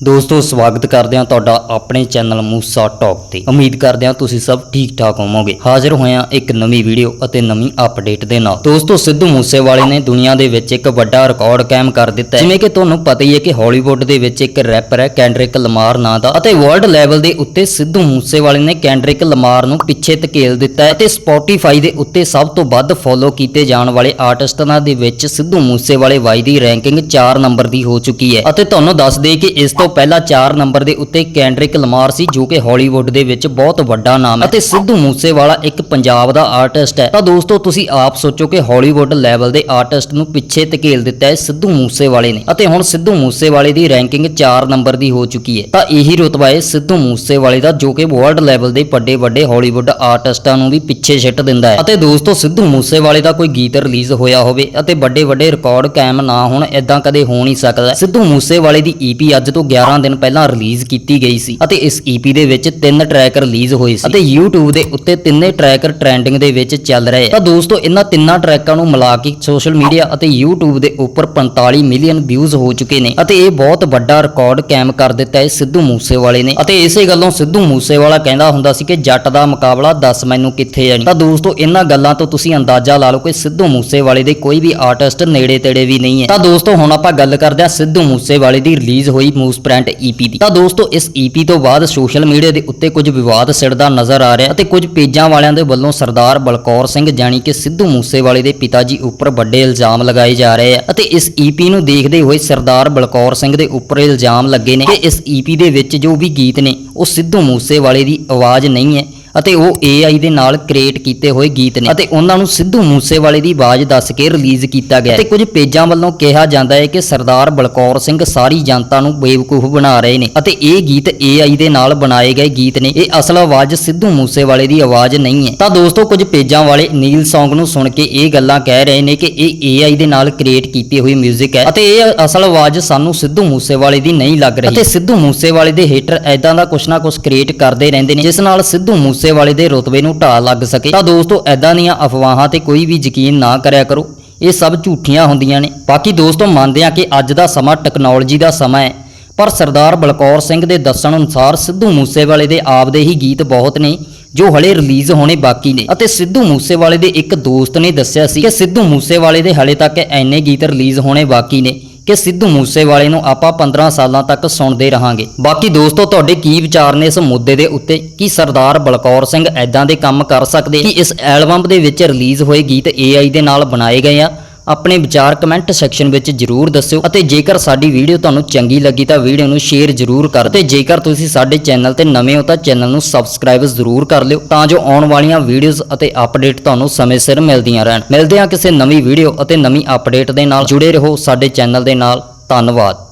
ਦੋਸਤੋ, ਸਵਾਗਤ ਕਰਦੇ ਹਾਂ ਤੁਹਾਡਾ ਆਪਣੇ ਚੈਨਲ ਮੂਸਾ ਟਾਕ ਤੇ। ਉਮੀਦ ਕਰਦੇ ਹਾਂ ਤੁਸੀਂ ਸਭ ਠੀਕ ਠਾਕ ਹੋਵੋਗੇ। ਹਾਜ਼ਰ ਹੋਏ ਇੱਕ ਨਵੀਂ ਵੀਡੀਓ ਅਤੇ ਨਵੀਂ ਅਪਡੇਟ ਦੇ ਨਾਲ। ਦੋਸਤੋ, ਸਿੱਧੂ ਮੂਸੇਵਾਲੇ ਨੇ ਦੁਨੀਆ ਦੇ ਵਿੱਚ ਇੱਕ ਵੱਡਾ ਰਿਕਾਰਡ ਕਾਇਮ ਕਰ ਦਿੱਤਾ ਹੈ। ਜਿਵੇਂ ਕਿ ਤੁਹਾਨੂੰ ਪਤਾ ਹੀ ਹੈ ਕਿ ਹਾਲੀਵੁੱਡ ਦੇ ਵਿੱਚ ਇੱਕ ਰੈਪਰ ਹੈ ਕੈਂਡਰਿਕ ਲਮਾਰ ਨਾਂ ਦਾ ਅਤੇ ਵਰਲਡ ਲੈਵਲ ਦੇ ਉੱਤੇ ਸਿੱਧੂ ਮੂਸੇਵਾਲੇ ਨੇ ਕੈਂਡਰਿਕ ਲਮਾਰ ਨੂੰ ਪਿੱਛੇ ਧਕੇਲ ਦਿੱਤਾ ਹੈ ਅਤੇ ਸਪੋਟੀਫਾਈ ਦੇ ਉੱਤੇ ਸਭ ਤੋਂ ਵੱਧ ਫੋਲੋ ਕੀਤੇ ਜਾਣ ਵਾਲੇ ਆਰਟਿਸਟਾਂ ਦੇ ਵਿੱਚ ਸਿੱਧੂ ਮੂਸੇਵਾਲੇ ਵਾਈ ਦੀ ਰੈਂਕਿੰਗ 4 ਨੰਬਰ ਦੀ ਹੋ ਚੁੱਕੀ ਹੈ। ਅਤੇ ਤੁਹਾਨੂੰ ਦੱਸ ਦੇ ਕਿ ਇਸ ਤੋਂ ਪਹਿਲਾਂ 4 ਨੰਬਰ ਦੇ ਉੱਤੇ ਕੈਂਡਰਿਕ ਲਮਾਰ ਸੀ, ਜੋ ਕਿ ਹਾਲੀਵੁੱਡ ਦੇ ਵਿੱਚ ਬਹੁਤ ਵੱਡਾ ਨਾਮ ਹੈ। ਅਤੇ ਸਿੱਧੂ ਮੂਸੇਵਾਲਾ ਇੱਕ ਪੰਜਾਬ ਦਾ ਆਰਟਿਸਟ ਹੈ। ਤਾਂ ਦੋਸਤੋ, ਤੁਸੀਂ ਆਪ ਸੋਚੋ ਕਿ ਹਾਲੀਵੁੱਡ ਲੈਵਲ ਦੇ ਆਰਟਿਸਟ ਨੂੰ ਪਿੱਛੇ ਧਕੇਲ ਦਿੱਤਾ ਹੈ ਸਿੱਧੂ ਮੂਸੇਵਾਲੇ ਨੇ। ਅਤੇ ਹੁਣ ਸਿੱਧੂ ਮੂਸੇਵਾਲੇ ਦੀ ਰੈਂਕਿੰਗ 4 ਨੰਬਰ ਦੀ ਹੋ ਚੁੱਕੀ ਹੈ। ਤਾਂ ਇਹੀ ਰੁਤਬਾ ਹੈ ਸਿੱਧੂ ਮੂਸੇਵਾਲੇ ਦਾ, ਜੋ ਕਿ ਵਰਲਡ ਲੈਵਲ ਦੇ ਵੱਡੇ ਵੱਡੇ ਹਾਲੀਵੁੱਡ ਆਰਟਿਸਟਾਂ ਨੂੰ ਵੀ ਪਿੱਛੇ ਛੱਟ ਦਿੰਦਾ ਹੈ। ਅਤੇ ਦੋਸਤੋ, ਸਿੱਧੂ ਮੂਸੇਵਾਲੇ ਦਾ ਕੋਈ ਗੀਤ ਰਿਲੀਜ਼ ਹੋਇਆ ਹੋਵੇ ਅਤੇ ਵੱਡੇ ਵੱਡੇ ਰਿਕਾਰਡ ਕਾਇਮ ਨਾ ਹੋਣ ਇਦਾਂ ਕਦੇ ਹੋ ਨਹੀਂ ਸਕਦਾ। ਸਿੱਧੂ ਮੂਸੇਵਾਲੇ ਦੀ ਈਪੀ ਅੱਜ ਤੋਂ 11 ਦਿਨ ਪਹਿਲਾਂ ਰਿਲੀਜ਼ ਕੀਤੀ ਗਈ ਸੀ ਅਤੇ ਇਸ ਈਪੀ ਦੇ ਵਿੱਚ ਤਿੰਨ ਟਰੈਕ ਰਿਲੀਜ਼ ਹੋਏ ਸੀ ਅਤੇ YouTube ਦੇ ਉੱਤੇ ਤਿੰਨੇ ਟਰੈਕ ਟ੍ਰੈਂਡਿੰਗ ਦੇ ਵਿੱਚ ਚੱਲ ਰਹੇ। ਤਾਂ ਦੋਸਤੋ ਇਹਨਾਂ ਤਿੰਨਾਂ ਟਰੈਕਾਂ ਨੂੰ ਮਿਲਾ ਕੇ ਸੋਸ਼ਲ ਮੀਡੀਆ ਅਤੇ YouTube ਦੇ ਉੱਪਰ 45 ਮਿਲੀਅਨ ਵਿਊਜ਼ ਹੋ ਚੁੱਕੇ ਨੇ ਅਤੇ ਇਹ ਬਹੁਤ ਵੱਡਾ ਰਿਕਾਰਡ ਕਾਇਮ ਕਰ ਦਿੱਤਾ ਹੈ ਸਿੱਧੂ ਮੂਸੇਵਾਲੇ ਨੇ। ਅਤੇ ਇਸੇ ਗੱਲੋਂ ਸਿੱਧੂ ਮੂਸੇਵਾਲਾ ਕਹਿੰਦਾ ਹੁੰਦਾ ਸੀ ਕਿ ਜੱਟ ਦਾ ਮੁਕਾਬਲਾ ਦੱਸ ਮੈਨੂੰ ਕਿੱਥੇ ਹੈ ਤਾਂ ਦੋਸਤੋ ਇਹਨਾਂ ਗੱਲਾਂ ਤੋਂ ਤੁਸੀਂ ਅੰਦਾਜ਼ਾ ਲਾ ਲਓ ਕਿ ਸਿੱਧੂ ਮੂਸੇਵਾਲੇ ਦੇ ਕੋਈ ਵੀ ਆਰਟਿਸਟ ਨੇੜੇ ਤੇੜੇ ਵੀ ਨਹੀਂ ਹੈ। ਤਾਂ ਦੋਸਤੋ, ਹੁਣ ਆਪਾਂ ਗੱਲ ਕਰਦੇ ਹਾਂ ਸਿੱਧੂ ਮੂਸੇਵਾਲੇ ਦੀ ਰਿਲੀਜ਼ ਹੋਈ ਮੂਸ ਪ੍ਰਿੰਟ ਈਪੀ ਦੀ। ਤਾਂ ਦੋਸਤੋ, ਇਸ ਈਪੀ ਤੋਂ ਬਾਅਦ ਸੋਸ਼ਲ ਮੀਡੀਆ ਦੇ ਉੱਤੇ ਕੁਝ ਵਿਵਾਦ ਛਿੜਦਾ ਨਜ਼ਰ ਆ ਰਿਹਾ ਅਤੇ ਕੁਝ ਪੇਜਾਂ ਵਾਲਿਆਂ ਦੇ ਵੱਲੋਂ ਸਰਦਾਰ ਬਲਕੌਰ ਸਿੰਘ ਜਾਣੀ ਕਿ ਸਿੱਧੂ ਮੂਸੇਵਾਲੇ ਦੇ ਪਿਤਾ ਜੀ ਉੱਪਰ ਵੱਡੇ ਇਲਜ਼ਾਮ ਲਗਾਏ ਜਾ ਰਹੇ ਆ ਅਤੇ ਇਸ ਈਪੀ ਨੂੰ ਦੇਖਦੇ ਹੋਏ ਸਰਦਾਰ ਬਲਕੌਰ ਸਿੰਘ ਦੇ ਉੱਪਰ ਇਲਜ਼ਾਮ ਲੱਗੇ ਨੇ ਕਿ ਇਸ ਈਪੀ ਦੇ ਵਿੱਚ ਜੋ ਵੀ ਗੀਤ ਨੇ, ਉਹ ਸਿੱਧੂ ਮੂਸੇਵਾਲੇ ਦੀ ਆਵਾਜ਼ ਨਹੀਂ ਹੈ। ਅਤੇ ਉਹ AI ਦੇ ਨਾਲ ਕ੍ਰੀਏਟ ਕੀਤੇ ਹੋਏ ਗੀਤ ਨੇ ਅਤੇ ਉਹਨਾਂ ਨੂੰ ਸਿੱਧੂ ਮੂਸੇਵਾਲੇ ਦੀ ਆਵਾਜ਼ ਦੱਸ ਕੇ ਰਿਲੀਜ਼ ਕੀਤਾ ਗਿਆ ਤੇ ਕੁਝ ਪੇਜਾਂ ਵੱਲੋਂ ਕਿਹਾ ਜਾਂਦਾ ਹੈ ਕਿ ਸਰਦਾਰ ਬਲਕੌਰ ਸਿੰਘ ਸਾਰੀ ਜਨਤਾ ਨੂੰ ਬੇਵਕੂਫ ਬਣਾ ਰਹੇ ਨੇ ਅਤੇ ਇਹ ਗੀਤ AI ਦੇ ਨਾਲ ਬਣਾਏ ਗਏ ਗੀਤ ਨੇ। ਇਹ ਅਸਲ ਆਵਾਜ਼ ਸਿੱਧੂ ਮੂਸੇਵਾਲੇ ਦੀ ਆਵਾਜ਼ ਨਹੀਂ ਹੈ। ਤਾਂ ਦੋਸਤੋ, ਕੁਝ ਪੇਜਾਂ ਵਾਲੇ ਨੀਲ Song ਨੂੰ ਸੁਣ ਕੇ ਇਹ ਗੱਲਾਂ ਕਹਿ ਰਹੇ ਨੇ ਕਿ ਇਹ AI ਦੇ ਨਾਲ ਕ੍ਰੀਏਟ ਕੀਤੀ ਹੋਈ 뮤직 ਹੈ ਅਤੇ ਇਹ ਅਸਲ ਆਵਾਜ਼ ਸਾਨੂੰ ਸਿੱਧੂ ਮੂਸੇਵਾਲੇ ਦੀ ਨਹੀਂ ਲੱਗ ਰਹੀ। ਅਤੇ ਸਿੱਧੂ ਮੂਸੇਵਾਲੇ ਦੇ ਹੇਟਰ ਐਦਾਂ ਦਾ ਕੁਛ ਨਾ ਕੁਛ ਕ੍ਰੀਏਟ ਕਰਦੇ ਰਹਿੰਦੇ ਨੇ, ਜਿਸ ਨਾਲ ਸਿੱਧੂ ਮੂਸੇ ਮੂਸੇਵਾਲੇ ਦੇ ਰੁਤਬੇ ਨੂੰ ਢਾਹ ਲੱਗ ਸਕੇ। ਤਾਂ ਦੋਸਤੋ ਐਦਾਂ ਦੀਆਂ ਅਫਵਾਹਾਂ ਤੇ ਕੋਈ ਵੀ ਯਕੀਨ ਨਾ ਕਰਿਆ ਕਰੋ। ਇਹ ਸਭ ਝੂਠੀਆਂ ਹੁੰਦੀਆਂ ਨੇ। ਬਾਕੀ ਦੋਸਤੋ, ਮੰਨਦੇ ਆ ਕਿ ਅੱਜ ਦਾ ਸਮਾਂ ਟੈਕਨੋਲੋਜੀ ਦਾ ਸਮਾਂ ਹੈ। ਪਰ ਸਰਦਾਰ ਬਲਕੌਰ ਸਿੰਘ ਦੇ ਦੱਸਣ ਅਨੁਸਾਰ ਸਿੱਧੂ ਮੂਸੇਵਾਲੇ ਦੇ ਆਪਦੇ ਹੀ ਗੀਤ ਬਹੁਤ ਨੇ, ਜੋ ਹਲੇ ਰਿਲੀਜ਼ ਹੋਣੇ ਬਾਕੀ ਨੇ। ਅਤੇ ਸਿੱਧੂ ਮੂਸੇਵਾਲੇ ਦੇ ਇੱਕ ਦੋਸਤ ਨੇ ਦੱਸਿਆ ਸੀ ਕਿ ਸਿੱਧੂ ਮੂਸੇਵਾਲੇ ਦੇ ਹਲੇ ਤੱਕ ਐਨੇ ਗੀਤ ਰਿਲੀਜ਼ ਹੋਣੇ ਬਾਕੀ ਨੇ। ਕਿ ਸਿੱਧੂ ਮੂਸੇਵਾਲੇ ਨੂੰ ਆਪਾਂ 15 ਸਾਲਾਂ ਤੱਕ ਸੁਣਦੇ ਰਹਾਂਗੇ। ਬਾਕੀ ਦੋਸਤੋ, ਤੁਹਾਡੇ ਕੀ ਵਿਚਾਰ ਨੇ ਇਸ ਮੁੱਦੇ ਦੇ ਉੱਤੇ? ਕੀ ਸਰਦਾਰ ਬਲਕੌਰ ਸਿੰਘ ਐਦਾਂ ਦੇ ਕੰਮ ਕਰ ਸਕਦੇ? ਕਿ ਇਸ ਐਲਬਮ ਦੇ ਵਿੱਚ ਰਿਲੀਜ਼ ਹੋਏ ਗੀਤ AI ਦੇ ਨਾਲ ਬਣਾਏ ਗਏ ਆ? ਆਪਣੇ ਵਿਚਾਰ ਕਮੈਂਟ ਸੈਕਸ਼ਨ ਵਿੱਚ ਜਰੂਰ ਦੱਸਿਓ ਅਤੇ ਜੇਕਰ ਸਾਡੀ ਵੀਡੀਓ ਤੁਹਾਨੂੰ ਚੰਗੀ ਲੱਗੀ ਤਾਂ ਵੀਡੀਓ ਨੂੰ ਸ਼ੇਅਰ ਜਰੂਰ ਕਰ ਤੇ ਜੇਕਰ ਤੁਸੀਂ ਸਾਡੇ ਚੈਨਲ ਤੇ ਨਵੇਂ ਹੋ ਤਾਂ ਚੈਨਲ ਨੂੰ ਸਬਸਕ੍ਰਾਈਬ ਜ਼ਰੂਰ ਕਰ ਲਿਓ ਤਾਂ ਜੋ ਆਉਣ ਵਾਲੀਆਂ ਵੀਡੀਓਜ਼ ਅਤੇ ਅਪਡੇਟ ਤੁਹਾਨੂੰ ਸਮੇਂ ਸਿਰ ਮਿਲਦੀਆਂ ਰਹਿਣ। ਮਿਲਦੇ ਹਾਂ ਕਿਸੇ ਨਵੀਂ ਵੀਡੀਓ ਅਤੇ ਨਵੀਂ ਅਪਡੇਟ ਦੇ ਨਾਲ। ਜੁੜੇ ਰਹੋ ਸਾਡੇ ਚੈਨਲ ਦੇ ਨਾਲ। ਧੰਨਵਾਦ।